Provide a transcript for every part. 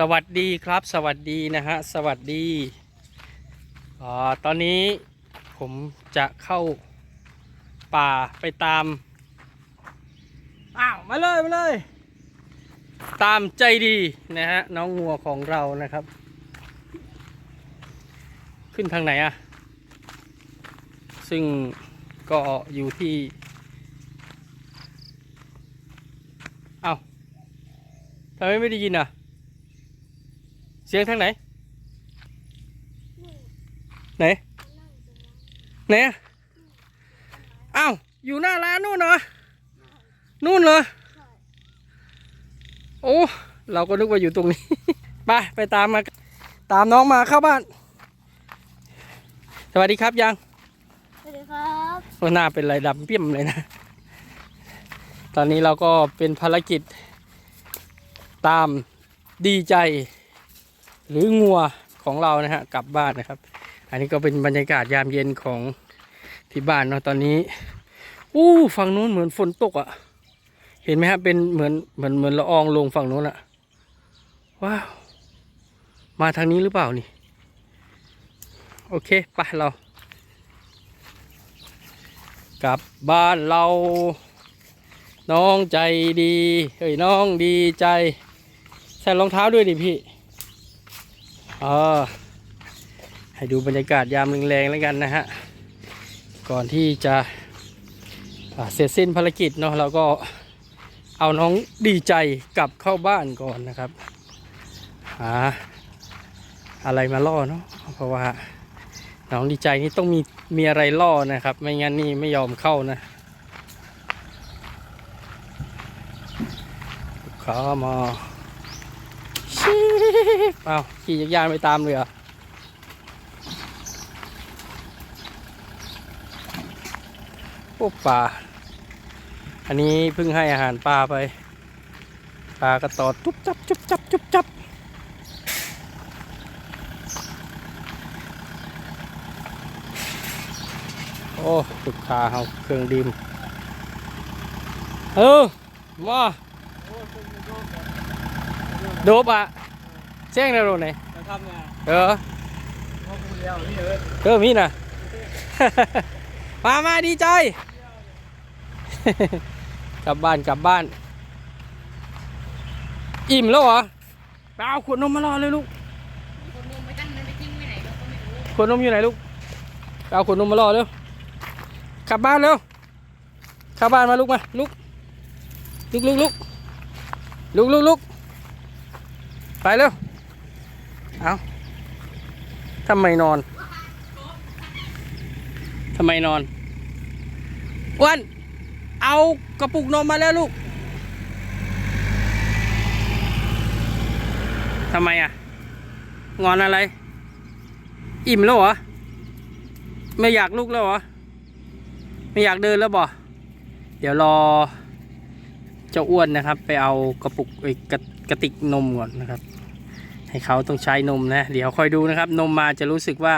สวัสดีครับ สวัสดีนะฮะ สวัสดีอ่าตอนนี้ผมจะเข้าป่าไปตาม อ้าว มาเลยมาเลย ตามใจดีนะฮะ น้องงัวของเรานะครับ ขึ้นทางไหนอะซึ่งก็อยู่ที่เอา้าทำไมไม่ได้ยินอะเสียงทางไหน ไหน ไหนอะอ้าวอยู่หน้าร้านนู่นเหรอ นู่นเหรอ โอ้ เราก็นึกว่าอยู่ตรงนี้ ไปไปตามมา ตามน้องมาเข้าบ้าน สวัสดีครับยัง สวัสดีครับโอ้หน้าเป็นไรดำเปี่ยมเลยนะ ตอนนี้เราก็เป็นภารกิจตามดีใจ หรืองัวของเรานะฮะกลับบ้านนะครับ อันนี้ก็เป็นบรรยากาศยามเย็นของที่บ้านเนาะตอนนี้อู้ฝั่งนู้นเหมือนฝนตกอะ่ะ เห็นไหมฮะเป็นเหมือนเหมือนเหมือนละอองลงฝั่งนู้นอะว้าวมาทางนี้หรือเปล่านี่ โอเคไปเรา กลับบ้านเรา น้องใจดีเฮ้ยน้องดีใจ ใส่รองเท้าด้วยดิพี่ ออให้ดูบรรยากาศยามแรงๆแล้วกันนะฮะ ก่อนที่จะเสร็จสิ้นภารกิจเนาะเราก็เอาน้องดีใจกลับเข้าบ้านก่อนนะครับ หาอะไรมาล่อเนาะเพราะว่า น้องดีใจนี่ต้องมีมีอะไรล่อนะครับ ไม่งั้นนี่ไม่ยอมเข้านะลูกค้ามา ชีเอาขี่จักรยานไปตามเลยเหรอโอ้ปลา อันนี้เพิ่งให้อาหารปลาไป ปลากระตอดจุบจับจุบจับจุบจับโอ้ลูกค้าเอาเครื่องดื่มเออมา โดบอะเสียงในโรงไหนจะทำไงเออพ่อคุณเดียวนี่เออเออมีน่ะมามาดีใจ กลับบ้านกลับบ้าน อิ่มแล้วเหรอไปเอาขวดนมมารอเลยลูกคนนึงไม่ตั้งมันไปทิ้งไว้ไหนเราก็ไม่รู้ขวดนมอยู่ไหนลูกไปเอาขวดนมมารอเร็วกลับบ้านเร็วเข้าบ้านมาลูกมาลุกลุกลุกลุกลุกลุกลุก ไปเร็ว เอาทำไมนอน ทำไมนอนอ้วนเอากระปุกนมมาแล้วลูก ทำไมอะ งอนอะไร อิ่มแล้วเหรอ ไม่อยากลุกแล้วเหรอ ไม่อยากเดินแล้วบ่ เดี๋ยวรอเจ้าอ้วนนะครับ ไปเอากระปุกไอ้กระติกนมก่อนนะครับ ให้เขาต้องใช้นมนะ เดี๋ยวคอยดูนะครับ นมมาจะรู้สึกว่า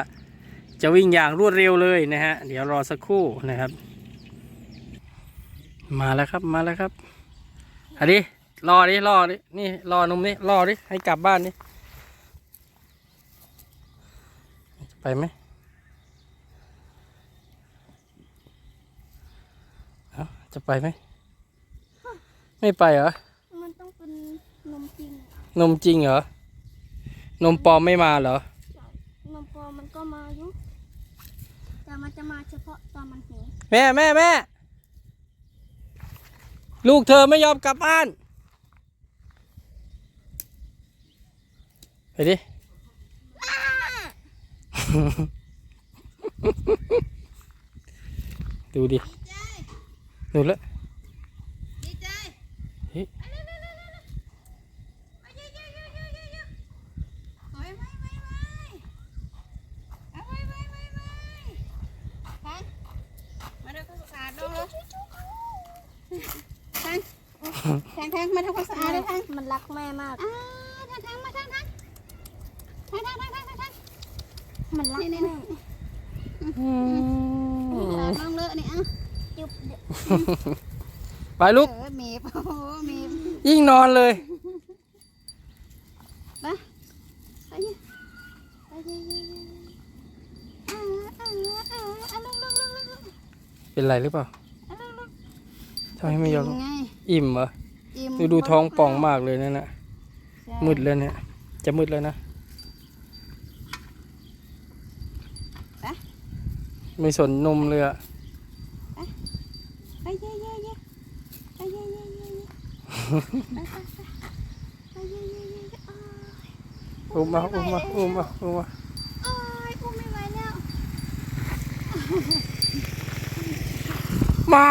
จะวิ่งอย่างรวดเร็วเลยนะฮะ เดี๋ยวรอสักครู่นะครับ มาแล้วครับมาแล้วครับอันนี้รอดิรอดินี่รอนมนี่รอดิให้กลับบ้านนี่จะไปไหมเอาจะไปไหมไม่ไปเหรอ มันต้องเป็นนมจริง นมจริงเหรอ นมปลอมไม่มาเหรอ นมปลอมมันก็มาอยู่แต่มันจะมาเฉพาะตอนมันหิวแม่แม่แม่ ลูกเธอไม่ยอมกลับบ้าน ไปดิ ดูดิ ดูแล้ว ดีใจ เฮ้ย ไปเร็วๆๆๆๆไปเยอะๆๆๆๆไปไปไปไปเอาไปไปไปไปทาง มาดูความสะอาดน้องเลยทางทางทางมาทำความสะอาดเลยทางมันรักแม่มากอ่าทางทางมาทางทางทางทางทางทางทางทางมันรักแม่อืมน้องเลอะเนี่ยอะจุบไปลูกเออเมฟโอ้โหเมฟยิ่งนอนเลยไปอ่า เป็นไรหรือเปล่าอ่าลงลงทำไมไม่ยอมกินไงอิ่มเหรออิ่มดูดูท้องป่องมากเลยนั่นน่ะใช่มืดแล้วเนี่ย จะมืดแล้วนะ ไม่สนนมเลยอะไปเย่เย่เย่ไปเย่เย่เย่เย่ไปไปไปไปเย่เย่เย่เย่อ้ายอุ้มมาอุ้มมาอุ้มมาอุ้มมาอ้ายอุ้มไม่ไหวแล้ว มา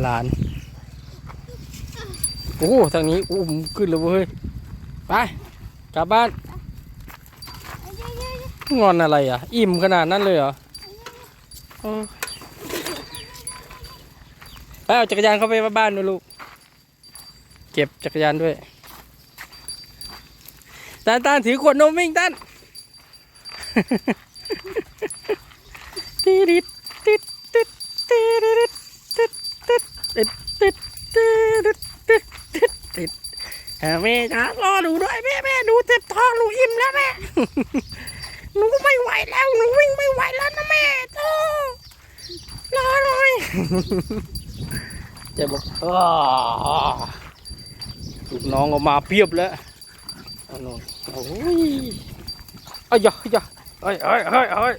หลาน โอ้ทางนี้อุ้มขึ้นเลยเว้ย ไป กลับบ้าน งอนอะไรอะ อิ่มขนาดนั้นเลยเหรอไปเอาจักรยานเข้าไปบ้านด้วยลูก เก็บจักรยานด้วยตานตานถือขวดนมวิ่งตัน ติดติดติดติดติดติดติดติดติดติดติดติดเออแม่จ๋ารอหนูด้วยแม่แม่หนูเจ็บท้องหนูอิ่มแล้วแม่หนูไม่ไหวแล้วหนูวิ่งไม่ไหวแล้วนะแม่โตรอหน่อยเจะบอกลูกน้องออกมาเพียบแล้วเอาหน่อยอ้ยอ้ยอย่าอย่าเอ้ยอ้ย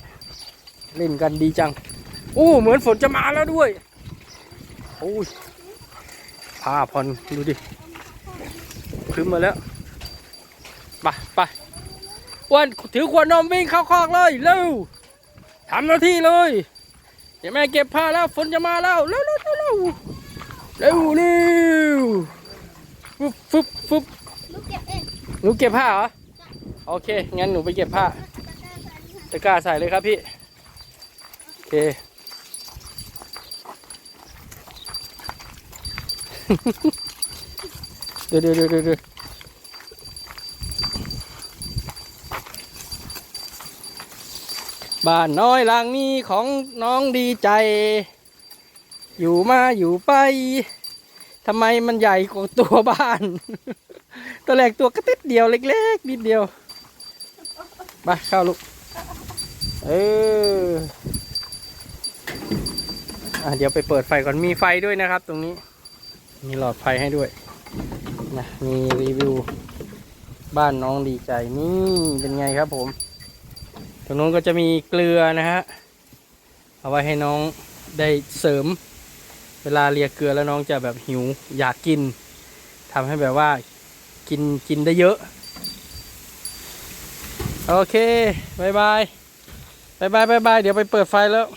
เอ้ยเอ้ยเล่นกันดีจังโอ้เหมือนฝนจะมาแล้วด้วยโอ้ยผ้าผ่อนดูดิขึ้นมาแล้วไปไปอ้วนถือขวดนมวิ่งเข้าคอกเลยเร็วทำหน้าที่เลยเดี๋ยวแม่เก็บผ้าแล้วฝนจะมาแล้วเร็วเร็วเร็วเร็วเร็วเร็วฟึบฟึบฟึบลูกเก็บเองหนูเก็บผ้าเหรอโอเคงั้นหนูไปเก็บผ้าตะกร้าใส่เลยครับพี่โอ เคเดี๋ยวเดี๋ยวเดี๋ยวบ้านน้อยหลังนี้ของน้องดีใจ อยู่มาอยู่ไปทำไมมันใหญ่กว่าตัวบ้าน ตัวแรกตัวกระติดเดียวเล็กๆนิดเดียวไปเข้าลูก เออ อะเดี๋ยวไปเปิดไฟก่อนมีไฟด้วยนะครับ ตรงนี้ มีหลอดไฟให้ด้วยนะมีรีวิว บ้านน้องดีใจนี่เป็นไงครับผม ตรงนู้นก็จะมีเกลือนะฮะเอาไว้ให้น้องได้เสริม เวลาเลียเกลือแล้วน้องจะแบบหิวอยากกินทำให้แบบว่ากินกินได้เยอะ โอเคบายบายบายบายบายบายเดี๋ยวไปเปิดไฟแล้ว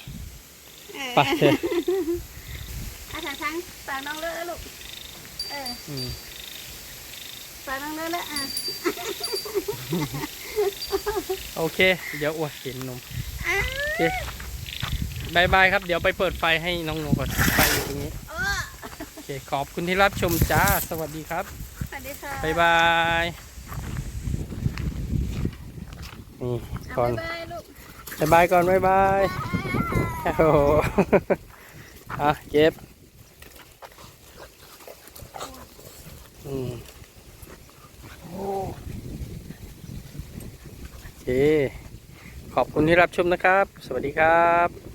ไปเถอะอาทางทางฝากน้องเลอะลูก เอออืมฝากน้องเลอะแล้วอะโอเค เดี๋ยวอ้วนเห็นนมอ้าวบายบายครับ เดี๋ยวไปเปิดไฟให้น้องโนก่อนไฟอยู่ตรงนี้เออโอเคขอบคุณที่รับชมจ้า สวัสดีครับ สวัสดีค่ะบายบายนี่อะก่อน บ๊ายบายลูก บายบายก่อนบายบาย โอ้โหอะเก็บอืมโอเคขอบคุณที่รับชมนะครับ สวัสดีครับ